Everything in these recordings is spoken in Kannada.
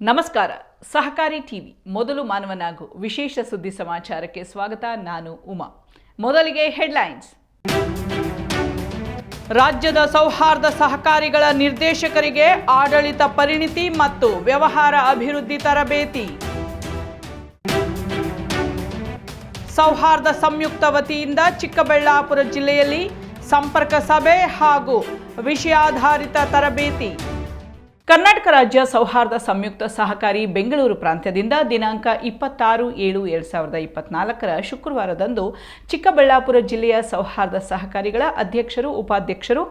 ನಮಸ್ಕಾರ. ಸಹಕಾರಿ ಟಿವಿ ಮೊದಲು ಮಾನವನಾಗು ವಿಶೇಷ ಸುದ್ದಿ ಸಮಾಚಾರಕ್ಕೆ ಸ್ವಾಗತ. ನಾನು ಉಮಾ. ಮೊದಲಿಗೆ ಹೆಡ್ಲೈನ್ಸ್. ರಾಜ್ಯದ ಸೌಹಾರ್ದ ಸಹಕಾರಿಗಳ ನಿರ್ದೇಶಕರಿಗೆ ಆಡಳಿತ ಪರಿಣಿತಿ ಮತ್ತು ವ್ಯವಹಾರ ಅಭಿವೃದ್ಧಿ ತರಬೇತಿ. ಸೌಹಾರ್ದ ಸಂಯುಕ್ತ ವತಿಯಿಂದ ಚಿಕ್ಕಬಳ್ಳಾಪುರ ಜಿಲ್ಲೆಯಲ್ಲಿ ಸಂಪರ್ಕ ಸಭೆ ಹಾಗೂ ವಿಷಯಾಧಾರಿತ ತರಬೇತಿ. ಕರ್ನಾಟಕ ರಾಜ್ಯ ಸೌಹಾರ್ದ ಸಂಯುಕ್ತ ಸಹಕಾರಿ ಬೆಂಗಳೂರು ಪ್ರಾಂತ್ಯದಿಂದ ದಿನಾಂಕ ಇಪ್ಪತ್ತಾರು ಏಳು ಎರಡು ಸಾವಿರದ ಇಪ್ಪತ್ನಾಲ್ಕರ ಶುಕ್ರವಾರದಂದು ಚಿಕ್ಕಬಳ್ಳಾಪುರ ಜಿಲ್ಲೆಯ ಸೌಹಾರ್ದ ಸಹಕಾರಿಗಳ ಅಧ್ಯಕ್ಷರು, ಉಪಾಧ್ಯಕ್ಷರು,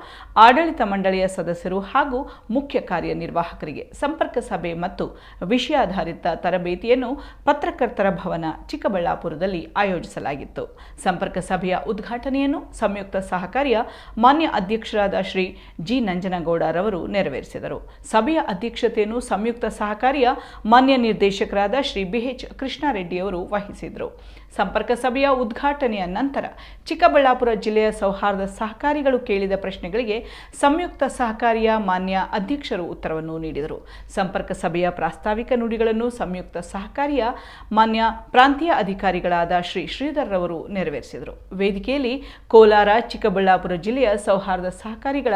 ಆಡಳಿತ ಮಂಡಳಿಯ ಸದಸ್ಯರು ಹಾಗೂ ಮುಖ್ಯ ಕಾರ್ಯನಿರ್ವಾಹಕರಿಗೆ ಸಂಪರ್ಕ ಸಭೆ ಮತ್ತು ವಿಷಯಾಧಾರಿತ ತರಬೇತಿಯನ್ನು ಪತ್ರಕರ್ತರ ಭವನ ಚಿಕ್ಕಬಳ್ಳಾಪುರದಲ್ಲಿ ಆಯೋಜಿಸಲಾಗಿತ್ತು. ಸಂಪರ್ಕ ಸಭೆಯ ಉದ್ಘಾಟನೆಯನ್ನು ಸಂಯುಕ್ತ ಸಹಕಾರಿಯ ಮಾನ್ಯ ಅಧ್ಯಕ್ಷರಾದ ಶ್ರೀ ಜಿ ನಂಜನಗೌಡರವರು ನೆರವೇರಿಸಿದರು. ಸಭೆಯ ಅಧ್ಯಕ್ಷತೆಯನ್ನು ಸಂಯುಕ್ತ ಸಹಕಾರಿಯ ಮಾನ್ಯ ನಿರ್ದೇಶಕರಾದ ಶ್ರೀ ಬಿಎಚ್ ಕೃಷ್ಣಾರೆಡ್ಡಿಯವರು ವಹಿಸಿದರು ಸಂಪರ್ಕ ಸಭೆಯ ಉದ್ಘಾಟನೆಯ ನಂತರ ಚಿಕ್ಕಬಳ್ಳಾಪುರ ಜಿಲ್ಲೆಯ ಸೌಹಾರ್ದ ಸಹಕಾರಿಗಳು ಕೇಳಿದ ಪ್ರಶ್ನೆಗಳಿಗೆ ಸಂಯುಕ್ತ ಸಹಕಾರಿಯ ಮಾನ್ಯ ಅಧ್ಯಕ್ಷರು ಉತ್ತರವನ್ನು ನೀಡಿದರು. ಸಂಪರ್ಕ ಸಭೆಯ ಪ್ರಾಸ್ತಾವಿಕ ನುಡಿಗಳನ್ನು ಸಂಯುಕ್ತ ಸಹಕಾರಿಯ ಮಾನ್ಯ ಪ್ರಾಂತೀಯ ಅಧಿಕಾರಿಗಳಾದ ಶ್ರೀ ಶ್ರೀಧರ್ ರವರು ನೆರವೇರಿಸಿದರು. ವೇದಿಕೆಯಲ್ಲಿ ಕೋಲಾರ, ಚಿಕ್ಕಬಳ್ಳಾಪುರ ಜಿಲ್ಲೆಯ ಸೌಹಾರ್ದ ಸಹಕಾರಿಗಳ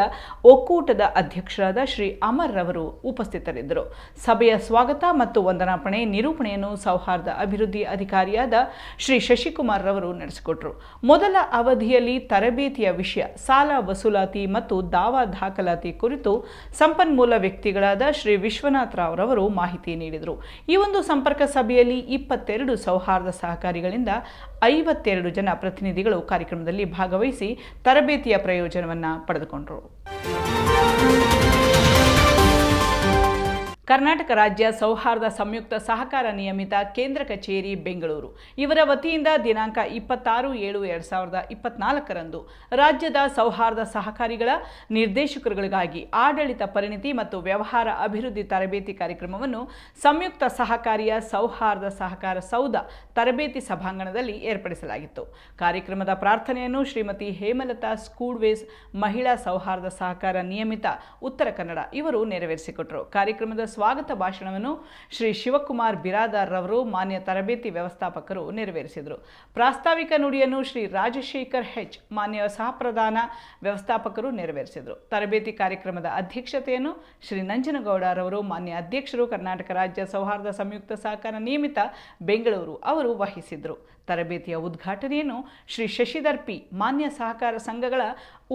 ಒಕ್ಕೂಟದ ಅಧ್ಯಕ್ಷರಾದ ಶ್ರೀ ಅಮರ್ ರವರು ಉಪಸ್ಥಿತರಿದ್ದರು. ಸಭೆಯ ಸ್ವಾಗತ ಮತ್ತು ವಂದನಾಪಣೆ, ನಿರೂಪಣೆಯನ್ನು ಸೌಹಾರ್ದ ಅಭಿವೃದ್ಧಿ ಅಧಿಕಾರಿಯಾದ ಶಶಿಕುಮಾರ್ ರವರು ನಡೆಸಿಕೊಟ್ರು. ಮೊದಲ ಅವಧಿಯಲ್ಲಿ ತರಬೇತಿಯ ವಿಷಯ ಸಾಲ ವಸೂಲಾತಿ ಮತ್ತು ದಾವಾ ದಾಖಲಾತಿ ಕುರಿತು ಸಂಪನ್ಮೂಲ ವ್ಯಕ್ತಿಗಳಾದ ಶ್ರೀ ವಿಶ್ವನಾಥ್ ರಾವ್ ರವರು ಮಾಹಿತಿ ನೀಡಿದರು. ಈ ಒಂದು ಸಂಪರ್ಕ ಸಭೆಯಲ್ಲಿ ಇಪ್ಪತ್ತೆರಡು ಸೌಹಾರ್ದ ಸಹಕಾರಿಗಳಿಂದ ಐವತ್ತೆರಡು ಜನ ಪ್ರತಿನಿಧಿಗಳು ಕಾರ್ಯಕ್ರಮದಲ್ಲಿ ಭಾಗವಹಿಸಿ ತರಬೇತಿಯ ಪ್ರಯೋಜನವನ್ನು ಪಡೆದುಕೊಂಡರು. ಕರ್ನಾಟಕ ರಾಜ್ಯ ಸೌಹಾರ್ದ ಸಂಯುಕ್ತ ಸಹಕಾರ ನಿಯಮಿತ ಕೇಂದ್ರ ಕಚೇರಿ ಬೆಂಗಳೂರು. ಇವರ ವತಿಯಿಂದ ದಿನಾಂಕ ಇಪ್ಪತ್ತಾರು ಏಳು ಎರಡು ಸಾವಿರದ ಇಪ್ಪತ್ನಾಲ್ಕರಂದು ರಾಜ್ಯದ ಸೌಹಾರ್ದ ಸಹಕಾರಿಗಳ ನಿರ್ದೇಶಕರುಗಳಿಗಾಗಿ ಆಡಳಿತ ಪರಿಣಿತಿ ಮತ್ತು ವ್ಯವಹಾರ ಅಭಿವೃದ್ಧಿ ತರಬೇತಿ ಕಾರ್ಯಕ್ರಮವನ್ನು ಸಂಯುಕ್ತ ಸಹಕಾರಿಯ ಸೌಹಾರ್ದ ಸಹಕಾರ ಸೌಧ ತರಬೇತಿ ಸಭಾಂಗಣದಲ್ಲಿ ಏರ್ಪಡಿಸಲಾಗಿತ್ತು. ಕಾರ್ಯಕ್ರಮದ ಪ್ರಾರ್ಥನೆಯನ್ನು ಶ್ರೀಮತಿ ಹೇಮಲತಾ ಸ್ಕೂಡ್ವೇಸ್ ಮಹಿಳಾ ಸೌಹಾರ್ದ ಸಹಕಾರ ನಿಯಮಿತ ಉತ್ತರ ಕನ್ನಡ ಇವರು ನೆರವೇರಿಸಿಕೊಟ್ಟರು ಕಾರ್ಯಕ್ರಮದ ಸ್ವಾಗತ ಭಾಷಣವನ್ನು ಶ್ರೀ ಶಿವಕುಮಾರ್ ಬಿರಾದಾರ್ ರವರು ಮಾನ್ಯ ತರಬೇತಿ ವ್ಯವಸ್ಥಾಪಕರು ನೆರವೇರಿಸಿದರು. ಪ್ರಾಸ್ತಾವಿಕ ನುಡಿಯನ್ನು ಶ್ರೀ ರಾಜಶೇಖರ್ ಹೆಚ್ ಮಾನ್ಯ ಸಹಪ್ರಧಾನ ವ್ಯವಸ್ಥಾಪಕರು ನೆರವೇರಿಸಿದರು. ತರಬೇತಿ ಕಾರ್ಯಕ್ರಮದ ಅಧ್ಯಕ್ಷತೆಯನ್ನು ಶ್ರೀ ನಂಜನಗೌಡರವರು ಮಾನ್ಯ ಅಧ್ಯಕ್ಷರು ಕರ್ನಾಟಕ ರಾಜ್ಯ ಸೌಹಾರ್ದ ಸಂಯುಕ್ತ ಸಹಕಾರ ನಿಯಮಿತ ಬೆಂಗಳೂರು ಅವರು ವಹಿಸಿದರು. ತರಬೇತಿಯ ಉದ್ಘಾಟನೆಯನ್ನು ಶ್ರೀ ಶಶಿಧರ್ ಪಿ ಮಾನ್ಯ ಸಹಕಾರ ಸಂಘಗಳ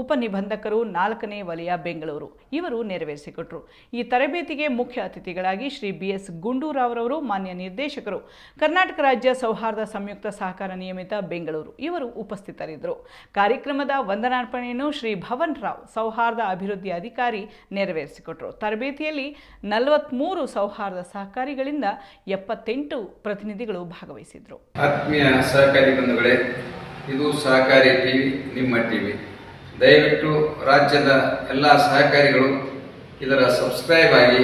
ಉಪನಿಬಂಧಕರು ನಾಲ್ಕನೇ ವಲಯ ಬೆಂಗಳೂರು ಇವರು ನೆರವೇರಿಸಿಕೊಟ್ರು. ಈ ತರಬೇತಿಗೆ ಮುಖ್ಯ ಅತಿಥಿಗಳಾಗಿ ಶ್ರೀ ಬಿ ಎಸ್ ಗುಂಡೂರಾವ್ರವರು ಮಾನ್ಯ ನಿರ್ದೇಶಕರು, ಕರ್ನಾಟಕ ರಾಜ್ಯ ಸೌಹಾರ್ದ ಸಂಯುಕ್ತ ಸಹಕಾರ ನಿಯಮಿತ ಬೆಂಗಳೂರು ಇವರು ಉಪಸ್ಥಿತರಿದ್ದರು. ಕಾರ್ಯಕ್ರಮದ ವಂದನಾರ್ಪಣೆಯನ್ನು ಶ್ರೀ ಭವನ್ ರಾವ್ ಸೌಹಾರ್ದ ಅಭಿವೃದ್ಧಿ ಅಧಿಕಾರಿ ನೆರವೇರಿಸಿಕೊಟ್ಟರು ತರಬೇತಿಯಲ್ಲಿ ನಲವತ್ಮೂರು ಸೌಹಾರ್ದ ಸಹಕಾರಿಗಳಿಂದ ಎಪ್ಪತ್ತೆಂಟು ಪ್ರತಿನಿಧಿಗಳು ಭಾಗವಹಿಸಿದ್ರು. ಆತ್ಮೀಯ ಸಹಕಾರಿ ಬಂಧುಗಳೇ, ಇದು ಸಹಕಾರಿ ಟಿವಿ, ನಿಮ್ಮ ಟಿವಿ. ದಯವಿಟ್ಟು ರಾಜ್ಯದ ಎಲ್ಲ ಸಹಕಾರಿಗಳು ಇದರ ಸಬ್ಸ್ಕ್ರೈಬ್ ಆಗಿ